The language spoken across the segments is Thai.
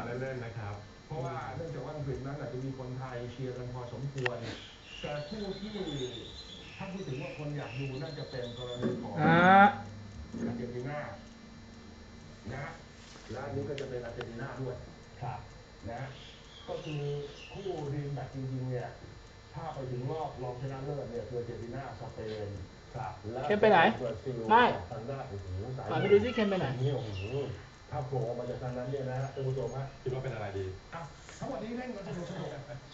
าเล่นๆนะครับ เพราะว่าเนื่องจากว่าอังกฤษนั้นอาจจะมีคนไทยเชียร์กันพอสมควร แต่คู่ที่ถ้าพูดถึงว่าคนอยากดูน่าจะเป็นกรณีของอาอาร์เจนตินานะและอันนี้ก็จะเป็นอาร์เจนตินาด้วยครับนะ ก็คือคู่รีแมตจริงๆเนี่ยถ้าไปถึงรอบรองชนะเลิศเนี่ยคืออาร์เจนตินาสเปนครับและเข้มไปไหนบราซิลไม่ ทางด้านโอ้โหสายอะไปดูที่เคนไปไหน นี่โอ้โห ถ้าโผล่ออกมาจากทางนั้นเนี่ยนะฮะท่านผู้ชมฮะคิดว่าเป็นอะไรดี อะทั้งหมดนี้เล่นกันสนุกสนุก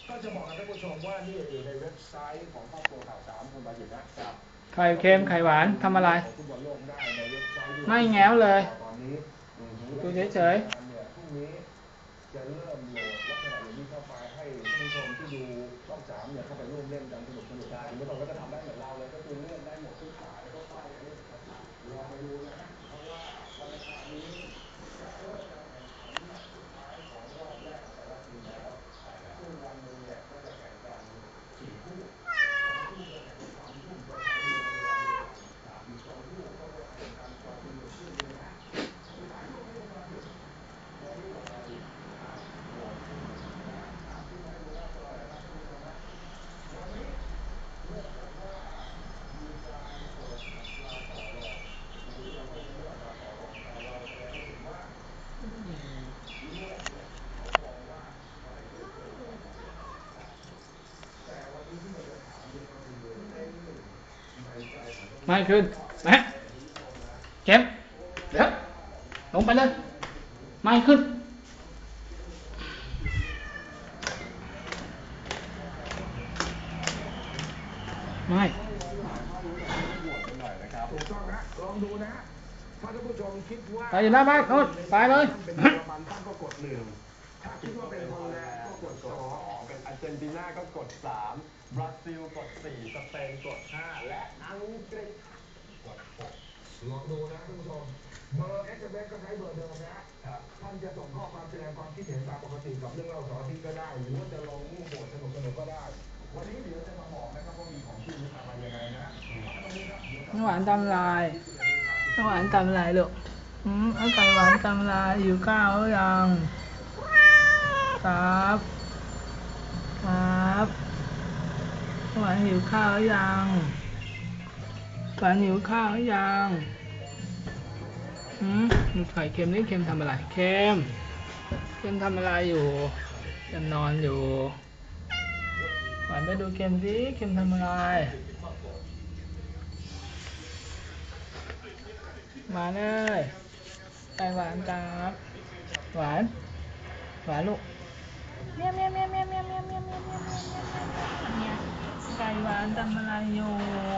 ก็จะบอกกับท่านผู้ชมว่านี่อยู่ในเว็บไซต์ของครอบครัวข่าวสามคนบาหิตนะครับไข่เค็มไข่หวานทำอะไรของฟุตบอลโลกได้ในเว็บไซต์ด้วยไม่แง้วเลย ตอนนี้อือหือดูเฉยเนี่ยพรุ่งนี้จะเริ่มโหลดลักษณะอย่างนี้เข้าไปให้ท่านผู้ชมที่ดูช่องสามเนี่ยเข้าไปร่วมเล่นกันสนุกสนุกได้คุณผู้ชมก็จะทำได้เหมือนเราเลยก็คือเลือกได้หมดทุกสายแล้วก็ป้ายอย่างนี้ครับลองไปดูนะฮะ ไม่ขึ้นนะเก็บเดี๋ยวลงไปเลย ไม่ขึ้น ไม่ไปอยู่หน้าบ้านโน่นไปเลยถ้าคิดว่าเป็นคนแรกก็กดสอง ร์เจนตินาก็กด 3 บราซิลกด 4 สเปนกด 5 และอังกฤษกด 6 ลองดูนะท่านผู้ชม เบอร์ SMS ก็ใช้เบอร์เดิมนะครับท่านจะส่งข้อความแสดงความคิดเห็นตามปกติกับเรื่องเล่าเสาร์อาทิตย์ก็ได้ หรือว่าจะลงรูปโบสสนุกสนุกๆก็ได้ วันนี้เดี๋ยวจะมาบอกนะครับว่ามีของชื่อหรืออะไรยังไงนะวันนี้ครับเดี๋ยวน้ำหวานตำลายน้ำหวานตำลายลูกอืมเอาไก่หวานตำลายอยู่ข้าวหรือยังครับ ครับหวานหิวข้าวยังหวานหิวข้าวยังอืมดูไข่เค็มนี่เค็มทำอะไร เค็ม เค็มทำอะไรอยู่เค็มนอนอยู่หวานไปดูเค็มสิเค็มทำอะไร มาเลยไก่หวานครับ หวาน หวานลูก เมียวเมียวเมียวเมียวเมี